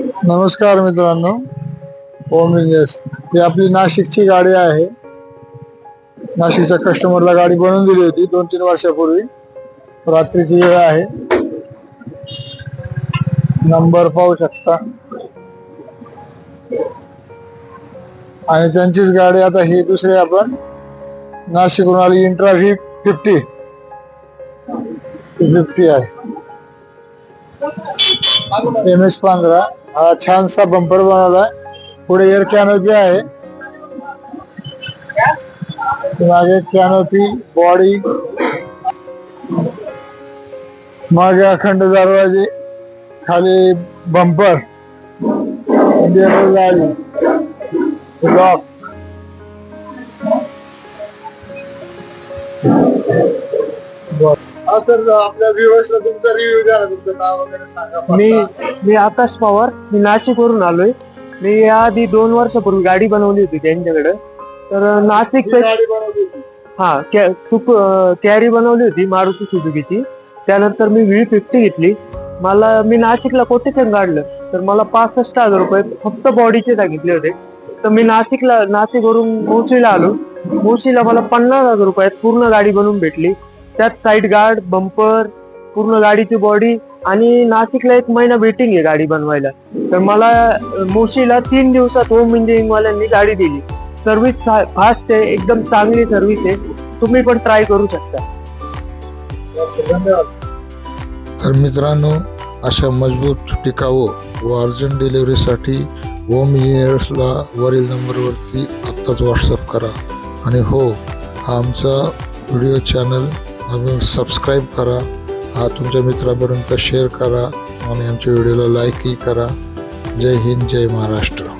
नमस्कार मित्रांनो. ओम इंजिनियर्स ही आपली नाशिकची गाडी आहे. नाशिकच्या कस्टमरला गाडी बनवून दिली होती दोन तीन वर्षापूर्वी. रात्रीची वेळ आहे. नंबर पाहू शकता. आणि त्यांचीच गाडी आता ही दुसरी आपण. नाशिकहून आली इंट्रा व्ही फिफ्टी. फिफ्टी आहे. एम एस पंधरा. हा, छानसा बंपर बनवलाय. पुढे एअर कॅनोपी आहे. मागे कॅनोपी बॉडी मागे अखंड दरवाजे. खाली बंपर लॉक हा सर आपल्या व्ह्युअर्सला तुमचा रिव्ह्यू द्या ना तुमचं नाव वगैरे सांगा. मी. मी आकाश पवार मी नाशिकवरून आलोय. मी याआधी दोन वर्षापूर्वी गाडी बनवली होती त्यांच्याकडे. तर नाशिक ही गाडी बनवली होती. हा कॅ- सुप- अं, कॅरी बनवली होती मारुती सुझुकीची. त्यानंतर मी व्ही फिफ्टी घेतली. मला मी नाशिकला कोटेशन काढलं. तर मला पासष्ट हजार रुपये फक्त बॉडीचे सांगितले होते. तर मी नाशिकला नाशिकवरून मुळशीला आलो. मुळशीला मला पन्नास हजार रुपयात पूर्ण गाडी बनवून भेटली. त्यात साईड गार्ड बंपर पूर्ण गाडीची बॉडी आणि नाशिकला एक महिना वेटिंग आहे गाडी बनवायला. तर मला मोशीला तीन दिवसात होम इंजिनिअरिंग वाल्यांनी गाडी दिली. सर्व्हिस फास्ट आहे एकदम चांगली सर्व्हिस आहे. तुम्ही पण ट्राय करू शकता. तर मित्रांनो अशा मजबूत टिकाऊ व अर्जंट डिलिव्हरीसाठी होम इंजिनियर्सला वरील नंबरवरती आत्ताच व्हॉट्सअप करा. आणि हो हा आमचा व्हिडिओ चॅनल अजून सबस्क्राईब करा. हा तुमच्या मित्रापर्यंत शेअर करा. आणि आमच्या व्हिडिओला लाईकही करा. जय हिंद जय महाराष्ट्र.